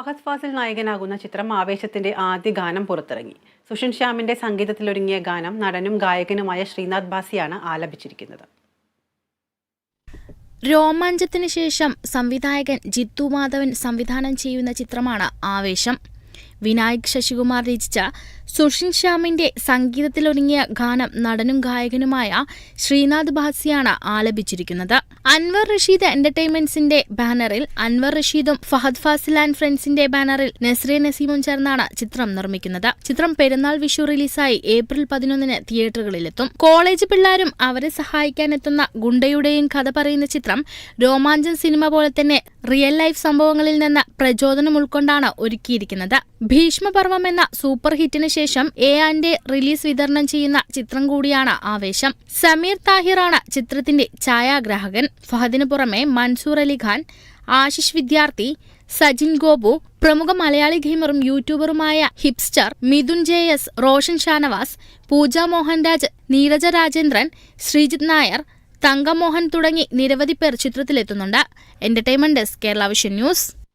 ഫഹദ് ഫാസിൽ നായകനാകുന്ന ചിത്രം ആവേശത്തിന്റെ ആദ്യ ഗാനം പുറത്തിറങ്ങി. സുഷിൻ ശ്യാമിന്റെ സംഗീതത്തിലൊരുങ്ങിയ ഗാനം നടനും ഗായകനുമായ ശ്രീനാഥ് ബാസിയാണ് ആലപിച്ചിരിക്കുന്നത്. രോമാഞ്ചത്തിന് ശേഷം സംവിധായകൻ ജിത്തു മാധവൻ സംവിധാനം ചെയ്യുന്ന ചിത്രമാണ് ആവേശം. വിനായക് ശശികുമാർ രചിച്ച സുഷിൻ ശ്യാമിന്റെ സംഗീതത്തിലൊരുങ്ങിയ ഗാനം നടനും ഗായകനുമായ ശ്രീനാഥ് ഭാസിയാണ് ആലപിച്ചിരിക്കുന്നത്. അൻവർ റഷീദ് എന്റർടൈൻമെന്റ്സിന്റെ ബാനറിൽ അൻവർ റഷീദും ഫഹദ് ഫാസിൽ ആൻഡ് ഫ്രണ്ട്സിന്റെ ബാനറിൽ നസ്രിയ നസീമും ചേർന്നാണ് ചിത്രം നിർമ്മിക്കുന്നത്. ചിത്രം പെരുന്നാൾ വിഷു റിലീസായി ഏപ്രിൽ പതിനൊന്നിന് തിയേറ്ററുകളിലെത്തും. കോളേജ് പിള്ളേരും അവരെ സഹായിക്കാനെത്തുന്ന ഗുണ്ടയുടെയും കഥ പറയുന്ന ചിത്രം രോമാഞ്ചൻ സിനിമ പോലെ തന്നെ റിയൽ ലൈഫ് സംഭവങ്ങളിൽ നിന്ന് പ്രചോദനം ഉൾക്കൊണ്ടാണ് ഒരുക്കിയിരിക്കുന്നത്. ഭീഷ്മപർവം എന്ന സൂപ്പർ ഹിറ്റിന് ശേഷം എ ആൻഡ് റിലീസ് വിതരണം ചെയ്യുന്ന ചിത്രം കൂടിയാണ് ആവേശം. സമീർ താഹിറാണ് ചിത്രത്തിന്റെ ഛായാഗ്രാഹകൻ. ഫഹദിനു പുറമെ മൻസൂർ അലി ഖാൻ ആശിഷ് വിദ്യാർത്ഥി സജിൻ ഗോപു പ്രമുഖ മലയാളി ഗെയിമറും യൂട്യൂബറുമായ hipster Mithun J S Roshan Shanavas Pooja Mohanraj Neeraja Rajendran Sreejith Nair Thankamohan തുടങ്ങി നിരവധി പേർ ചിത്രത്തിലെത്തുന്നുണ്ട്. Entertainment desk Kerala vision news.